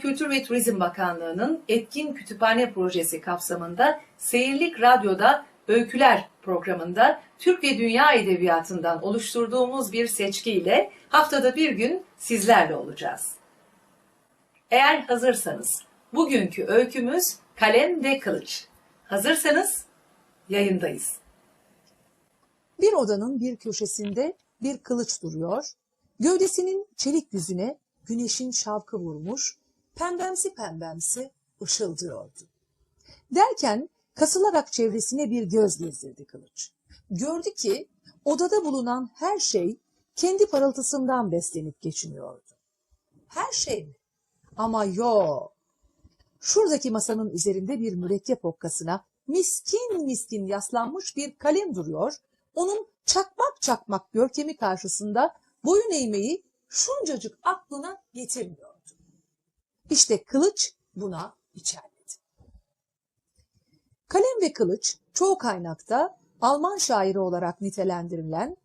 Kültür ve Turizm Bakanlığı'nın Etkin Kütüphane Projesi kapsamında Seyirlik Radyo'da Öyküler programında Türk ve Dünya Edebiyatı'ndan oluşturduğumuz bir seçkiyle haftada bir gün sizlerle olacağız. Eğer hazırsanız bugünkü öykümüz Kalem ve Kılıç. Hazırsanız yayındayız. Bir odanın bir köşesinde bir kılıç duruyor. Gövdesinin çelik yüzüne güneşin şavkı vurmuş, pembemsi pembemsi ışıldıyordu. Derken kasılarak çevresine bir göz gezdirdi kılıç. Gördü ki odada bulunan her şey kendi parıltısından beslenip geçiniyordu. Her şey mi? Ama yo. Şuradaki masanın üzerinde bir mürekkep okkasına miskin miskin yaslanmış bir kalem duruyor. Onun çakmak çakmak görkemi karşısında boyun eğmeyi şuncacık aklına getirmiyordu. İşte kılıç buna içerledi. Kalem ve kılıç çoğu kaynakta Alman şairi olarak nitelendirilen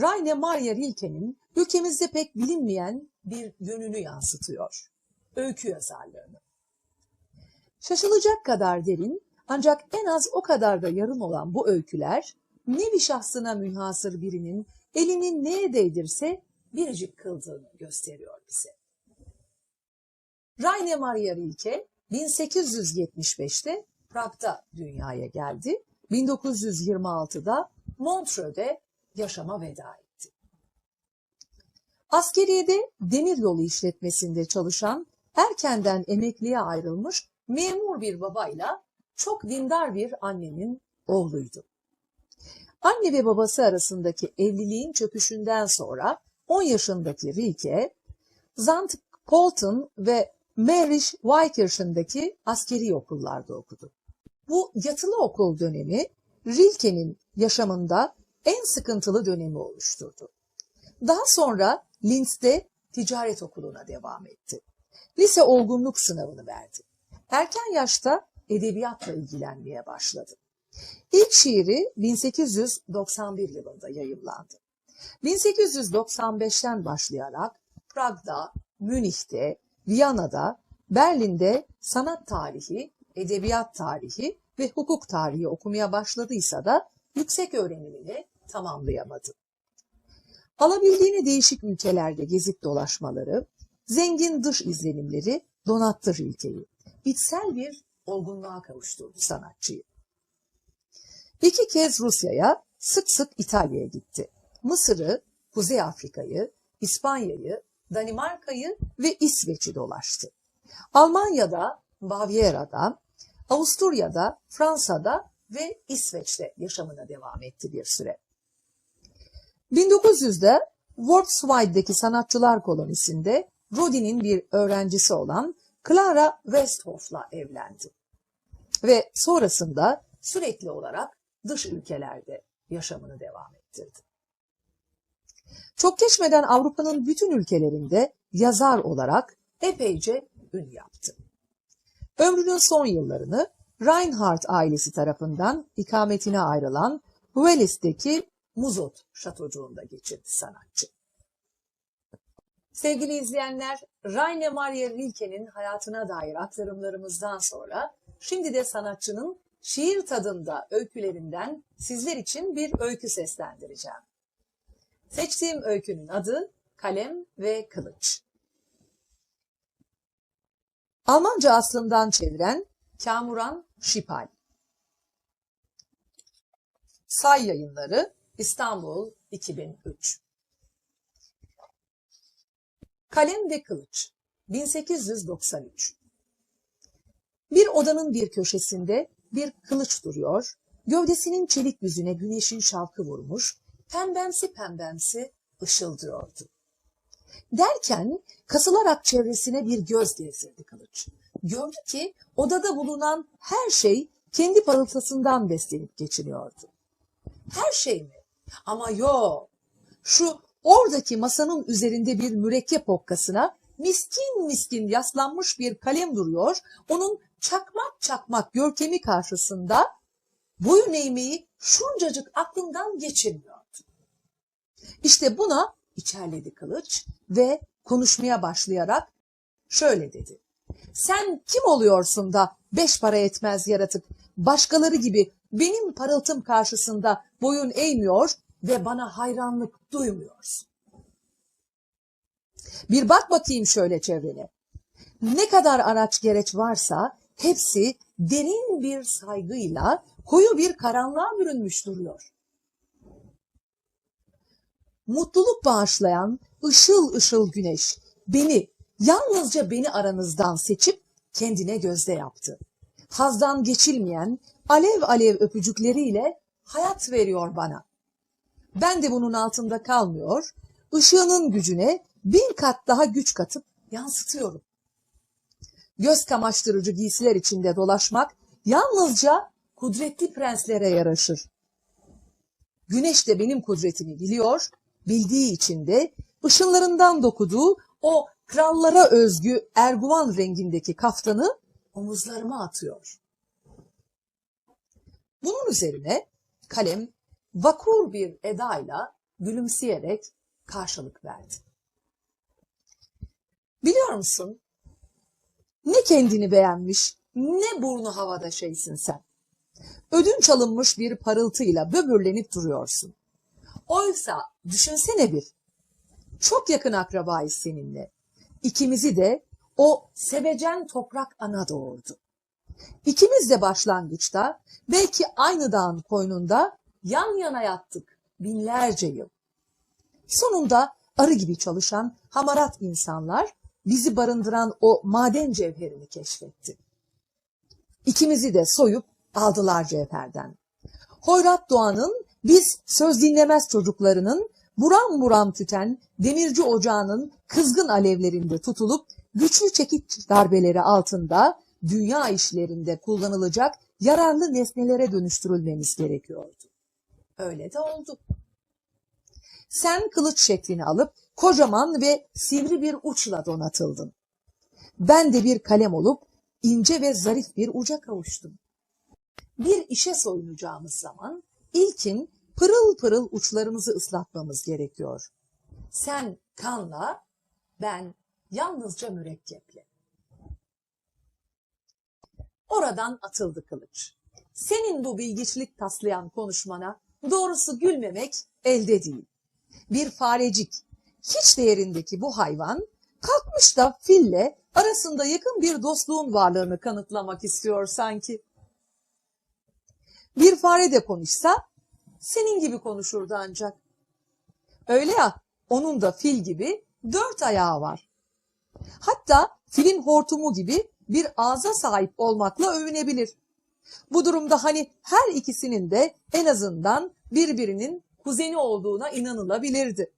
Raine Maria Rilke'nin ülkemizde pek bilinmeyen bir yönünü yansıtıyor. Öykü yazarlığını. Şaşılacak kadar derin ancak en az o kadar da yarım olan bu öyküler nevi şahsına münhasır birinin elinin neye değdirse biricik kıldığını gösteriyor bize. Raine Maria Rilke 1875'te Prag'da dünyaya geldi. 1926'da Montreux'de yaşama veda etti. Askeriyede demiryolu işletmesinde çalışan erkenden emekliye ayrılmış memur bir babayla çok dindar bir annenin oğluydu. Anne ve babası arasındaki evliliğin çöküşünden sonra 10 yaşındaki Rilke, Zant Polton ve Marish Weikirchen'daki askeri okullarda okudu. Bu yatılı okul dönemi Rilke'nin yaşamında en sıkıntılı dönemi oluşturdu. Daha sonra Linz'de ticaret okuluna devam etti. Lise olgunluk sınavını verdi. Erken yaşta edebiyatla ilgilenmeye başladı. İlk şiiri 1891 yılında yayımlandı. 1895'ten başlayarak Prag'da, Münih'te, Viyana'da, Berlin'de sanat tarihi, edebiyat tarihi ve hukuk tarihi okumaya başladıysa da yüksek öğrenimini tamamlayamadı. Alabildiğini değişik ülkelerde gezip dolaşmaları, zengin dış izlenimleri donattı Rilke'yi. İçsel bir olgunluğa kavuşturdu sanatçıyı. İki kez Rusya'ya, sık sık İtalya'ya gitti. Mısır'ı, Kuzey Afrika'yı, İspanya'yı, Danimarka'yı ve İsveç'i dolaştı. Almanya'da, Bavyera'da, Avusturya'da, Fransa'da ve İsveç'te yaşamına devam etti bir süre. 1900'de Worpswide'deki sanatçılar kolonisinde Rodi'nin bir öğrencisi olan Clara Westhoff'la evlendi. Ve sonrasında sürekli olarak dış ülkelerde yaşamını devam ettirdi. Çok geçmeden Avrupa'nın bütün ülkelerinde yazar olarak epeyce ün yaptı. Ömrünün son yıllarını Reinhardt ailesi tarafından ikametine ayrılan Welles'teki Muzot şatocuğunda geçirdi sanatçı. Sevgili izleyenler, Raine Maria Rilke'nin hayatına dair aktarımlarımızdan sonra şimdi de sanatçının şiir tadında öykülerinden sizler için bir öykü seslendireceğim. Seçtiğim öykünün adı Kalem ve Kılıç. Almanca aslından çeviren Kamuran Şipal. Say yayınları İstanbul 2003. Kalem ve Kılıç 1893 Bir odanın bir köşesinde bir kılıç duruyor, gövdesinin çelik yüzüne güneşin şalkı vurmuş, pembemsi pembemsi ışıldıyordu. Derken kasılarak çevresine bir göz gezdirdi kılıç. Gördü ki odada bulunan her şey kendi parıltısından beslenip geçiniyordu. Her şey mi? Ama yo, şu oradaki masanın üzerinde bir mürekkep okkasına miskin miskin yaslanmış bir kalem duruyor, onun çakmak çakmak görkemi karşısında boyun eğmeyi şuncacık aklından geçirmiyordu. İşte buna içerledi kılıç ve konuşmaya başlayarak şöyle dedi. Sen kim oluyorsun da beş para etmez yaratık, başkaları gibi benim parıltım karşısında boyun eğmiyor ve bana hayranlık duymuyorsun. Bir bak bakayım şöyle çevrene. Ne kadar araç gereç varsa hepsi derin bir saygıyla koyu bir karanlığa bürünmüş duruyor. Mutluluk bağışlayan ışıl ışıl güneş beni, yalnızca beni aranızdan seçip kendine gözde yaptı. Hazdan geçilmeyen alev alev öpücükleriyle hayat veriyor bana. Ben de bunun altında kalmıyor, ışığının gücüne bin kat daha güç katıp yansıtıyorum. Göz kamaştırıcı giysiler içinde dolaşmak yalnızca kudretli prenslere yaraşır. Güneş de benim kudretimi biliyor, bildiği için de ışınlarından dokuduğu o krallara özgü erguvan rengindeki kaftanı omuzlarıma atıyor. Bunun üzerine kalem vakur bir edayla gülümseyerek karşılık verdi. Biliyor musun? Ne kendini beğenmiş, ne burnu havada şeysin sen. Ödünç alınmış bir parıltıyla böbürlenip duruyorsun. Oysa düşünsene bir. Çok yakın akrabayız seninle. İkimizi de o sevecen toprak ana doğurdu. İkimiz de başlangıçta belki aynı dağın koynunda yan yana yattık binlerce yıl. Sonunda arı gibi çalışan hamarat insanlar bizi barındıran o maden cevherini keşfetti. İkimizi de soyup aldılar cevherden. Hoyrat Doğan'ın biz söz dinlemez çocuklarının buram buram tüten demirci ocağının kızgın alevlerinde tutulup güçlü çekiç darbeleri altında dünya işlerinde kullanılacak yararlı nesnelere dönüştürülmemiz gerekiyordu. Öyle de oldu. Sen kılıç şeklini alıp kocaman ve sivri bir uçla donatıldın. Ben de bir kalem olup ince ve zarif bir uca kavuştum. Bir işe soyunacağımız zaman ilkin pırıl pırıl uçlarımızı ıslatmamız gerekiyor. Sen kanla, ben yalnızca mürekkeple. Oradan atıldı kılıç. Senin bu bilgiçlik taslayan konuşmana doğrusu gülmemek elde değil. Bir farecik, hiç değerindeki bu hayvan kalkmış da fille arasında yakın bir dostluğun varlığını kanıtlamak istiyor sanki. Bir fare de konuşsa senin gibi konuşurdu ancak. Öyle ya onun da fil gibi dört ayağı var. Hatta filin hortumu gibi bir ağza sahip olmakla övünebilir. Bu durumda hani her ikisinin de en azından birbirinin kuzeni olduğuna inanılabilirdi.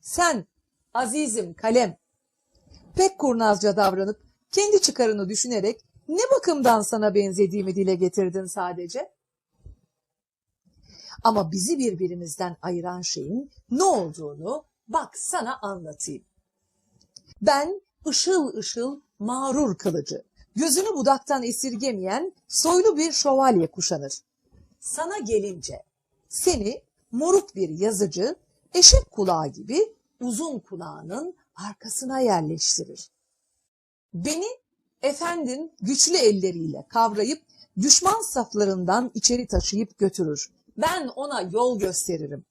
Sen azizim kalem pek kurnazca davranıp kendi çıkarını düşünerek ne bakımdan sana benzediğimi dile getirdin sadece? Ama bizi birbirimizden ayıran şeyin ne olduğunu bak sana anlatayım. Ben ışıl ışıl mağrur kılıcı, gözünü budaktan esirgemeyen soylu bir şövalye kuşanır. Sana gelince seni moruk bir yazıcı, eşek kulağı gibi uzun kulağının arkasına yerleştirir. Beni efendin güçlü elleriyle kavrayıp düşman saflarından içeri taşıyıp götürür. Ben ona yol gösteririm.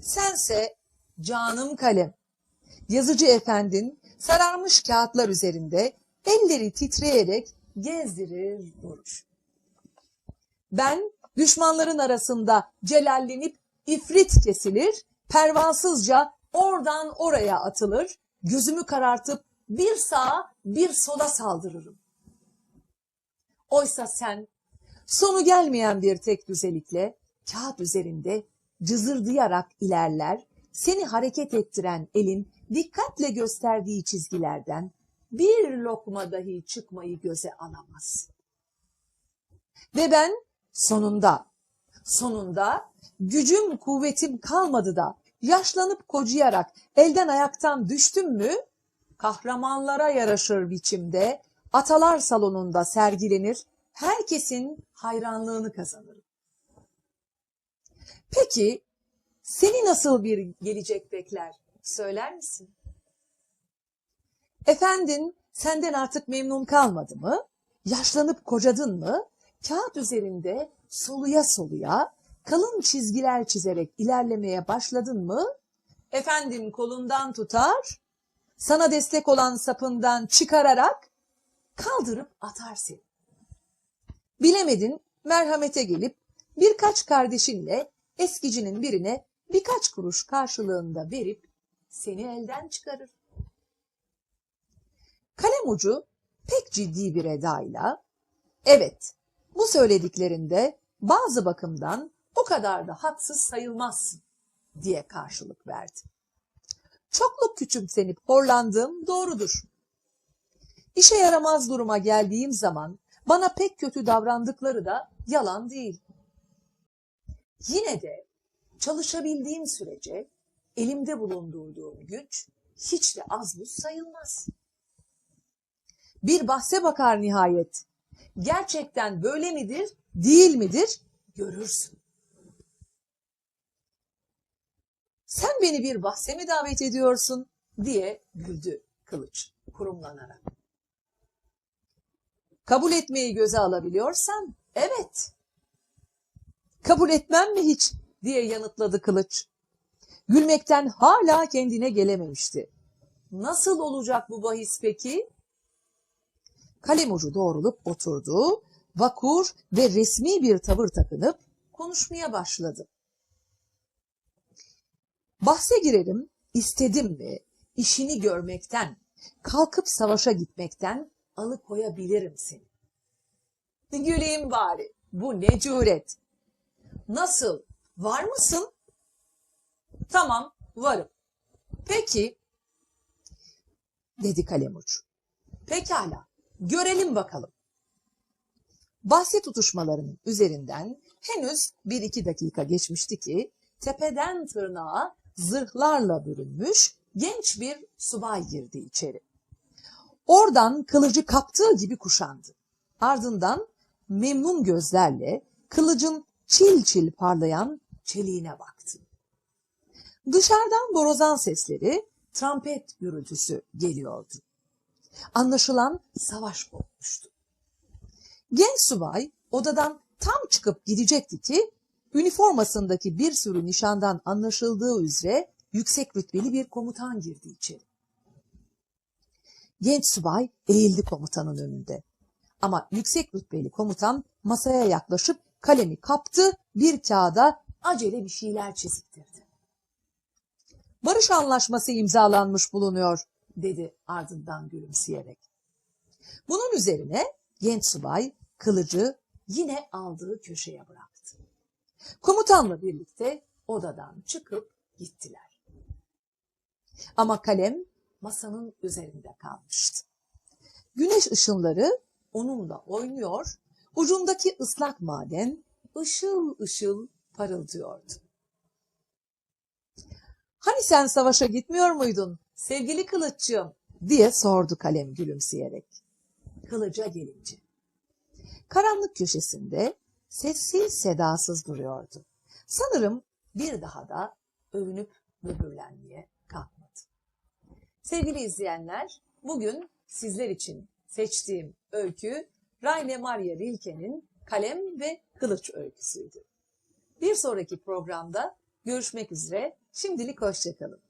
Sense canım kalem. Yazıcı efendin sararmış kağıtlar üzerinde elleri titreyerek gezdirir durur. Ben düşmanların arasında celallenip ifrit kesilir, pervasızca oradan oraya atılır, gözümü karartıp bir sağa bir sola saldırırım. Oysa sen sonu gelmeyen bir tek düzelikle kağıt üzerinde cızırdayarak ilerler, seni hareket ettiren elin dikkatle gösterdiği çizgilerden bir lokma dahi çıkmayı göze alamaz. Ve ben sonunda, sonunda gücüm kuvvetim kalmadı da yaşlanıp kocayarak elden ayaktan düştüm mü, kahramanlara yaraşır biçimde atalar salonunda sergilenir, herkesin hayranlığını kazanırım. Peki seni nasıl bir gelecek bekler söyler misin? Efendin senden artık memnun kalmadı mı? Yaşlanıp kocadın mı? Kağıt üzerinde soluya soluya kalın çizgiler çizerek ilerlemeye başladın mı? Efendim kolundan tutar, sana destek olan sapından çıkararak kaldırıp atar seni. Bilemedin merhamete gelip birkaç kardeşinle eskicinin birine birkaç kuruş karşılığında verip seni elden çıkarır. Kalem ucu pek ciddi bir edayla, evet bu söylediklerinde bazı bakımdan o kadar da haksız sayılmazsın diye karşılık verdi. Çokluk küçümsenip horlandığım doğrudur. İşe yaramaz duruma geldiğim zaman bana pek kötü davrandıkları da yalan değil. Yine de çalışabildiğim sürece elimde bulundurduğum güç hiç de az buz sayılmaz. Bir bahse bakar nihayet. Gerçekten böyle midir, değil midir görürsün. Sen beni bir bahse mi davet ediyorsun diye güldü kılıç kurumlanarak. Kabul etmeyi göze alabiliyorsan evet. Kabul etmem mi hiç diye yanıtladı kılıç. Gülmekten hala kendine gelememişti. Nasıl olacak bu bahis peki? Kalem ucu doğrulup oturdu, vakur ve resmi bir tavır takınıp konuşmaya başladı. Bahse girelim, istedim mi, işini görmekten, kalkıp savaşa gitmekten alıkoyabilirim seni. Güleyim bari, bu ne cüret. Nasıl, var mısın? Tamam, varım. Peki, dedi kalemuç. Pekala, görelim bakalım. Bahse tutuşmalarının üzerinden henüz bir iki dakika geçmişti ki tepeden tırnağa zırhlarla bürünmüş genç bir subay girdi içeri. Oradan kılıcı kaptığı gibi kuşandı. Ardından memnun gözlerle kılıcın çil çil parlayan çeliğine baktı. Dışarıdan borazan sesleri, trompet gürültüsü geliyordu. Anlaşılan savaş kopmuştu. Genç subay odadan tam çıkıp gidecekti ki üniformasındaki bir sürü nişandan anlaşıldığı üzere yüksek rütbeli bir komutan girdi içeri. Genç subay eğildi komutanın önünde. Ama yüksek rütbeli komutan masaya yaklaşıp kalemi kaptı, bir kağıda acele bir şeyler çiziktirdi. Barış anlaşması imzalanmış bulunuyor, dedi ardından gülümseyerek. Bunun üzerine genç subay kılıcı yine aldığı köşeye bıraktı. Komutanla birlikte odadan çıkıp gittiler. Ama kalem masanın üzerinde kalmıştı. Güneş ışınları onunla oynuyor, ucundaki ıslak maden ışıl ışıl parıldıyordu. Hani sen savaşa gitmiyor muydun sevgili kılıççığım diye sordu kalem gülümseyerek. Kılıca gelince. Karanlık köşesinde sessiz sedasız duruyordu. Sanırım bir daha da övünüp böbürlenmeye kalkmadı. Sevgili izleyenler, bugün sizler için seçtiğim öykü Raine Maria Rilke'nin Kalem ve Kılıç öyküsüydü. Bir sonraki programda görüşmek üzere. Şimdilik hoşçakalın.